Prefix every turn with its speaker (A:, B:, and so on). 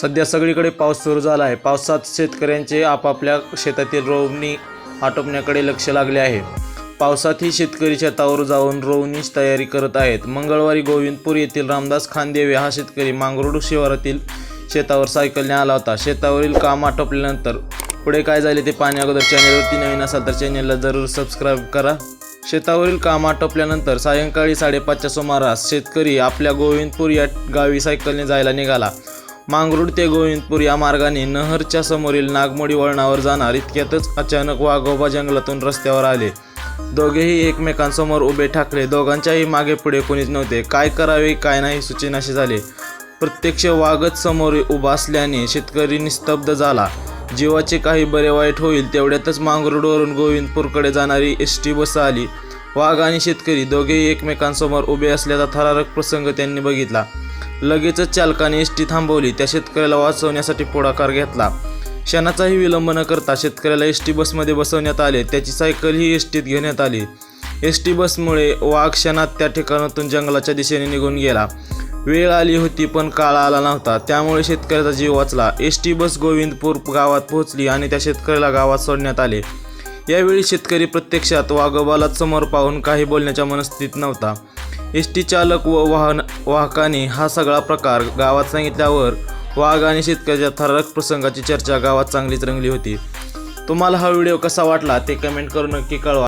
A: सध्या सगळीकडे पाऊस सुरू झाला आहे. पावसात शेतकऱ्यांचे आपापल्या शेतातील रोवणी आटोपण्याकडे लक्ष लागले आहे. पावसातही शेतकरी शेतावर जाऊन रोवणीची तयारी करत आहेत. मंगळवारी गोविंदपूर येथील रामदास खानदेवे हा शेतकरी मांगरोळ शिवारातील शेतावर सायकलने आला होता. शेतावरील काम आटोपल्यानंतर पुढे काय झाले ते पाहण्या अगोदर चॅनलवरती नवीन असाल तर चॅनेलला जरूर सबस्क्राईब करा. शेतावरील काम आटोपल्यानंतर सायंकाळी साडेपाचच्या सुमारास शेतकरी आपल्या गोविंदपूर या गावी सायकलने जायला निघाला. मांगरूळ ते गोविंदपूर या मार्गाने नहरच्या समोरील नागमोडी वळणावर जाणार इतक्यातच अचानक वाघोबा जंगलातून रस्त्यावर आले. दोघेही एकमेकांसमोर उभे ठाकले दोघांच्याही मागे पुढे कोणीच नव्हते. काय करावे काय नाही सूचनाशी झाले. प्रत्यक्ष वाघच समोर उभा असल्याने शेतकरी निस्तब्ध झाला. जीवाचे काही बरे वाईट होईल तेवढ्यातच मांगरूडवरून गोविंदपूरकडे जाणारी एस टी बस आली. वाघ आणि शेतकरी दोघेही एकमेकांसमोर उभे असल्याचा थरारक प्रसंग त्यांनी बघितला. लगेचच चालकाने एस टी थांबवली. त्या शेतकऱ्याला वाचवण्यासाठी पुढाकार घेतला. क्षणाचाही विलंब न करता शेतकऱ्याला एस टी बसमध्ये बसवण्यात आले. त्याची सायकलही एस टीत घेण्यात आली. एस टी बसमुळे वाघ क्षणात त्या ठिकाणातून जंगलाच्या दिशेने निघून गेला. वेळ आली होती पण काळ आला नव्हता. त्यामुळे शेतकऱ्याचा जीव वाचला. एस टी बस गोविंदपूर गावात पोहोचली आणि त्या शेतकऱ्याला गावात सोडण्यात आले. यावेळी शेतकरी प्रत्यक्षात वाघोबालाच समोर पाहून काही बोलण्याच्या मनस्थितीत नव्हता. एस टी चालक व वाहन वाहकाने हा सगळा प्रकार गावात सांगितल्यावर वाघ आणि शेतकऱ्याच्या थरारक प्रसंगाची चर्चा गावात चांगलीच रंगली होती. तुम्हाला हा व्हिडिओ कसा वाटला ते कमेंट करून नक्की कळवा.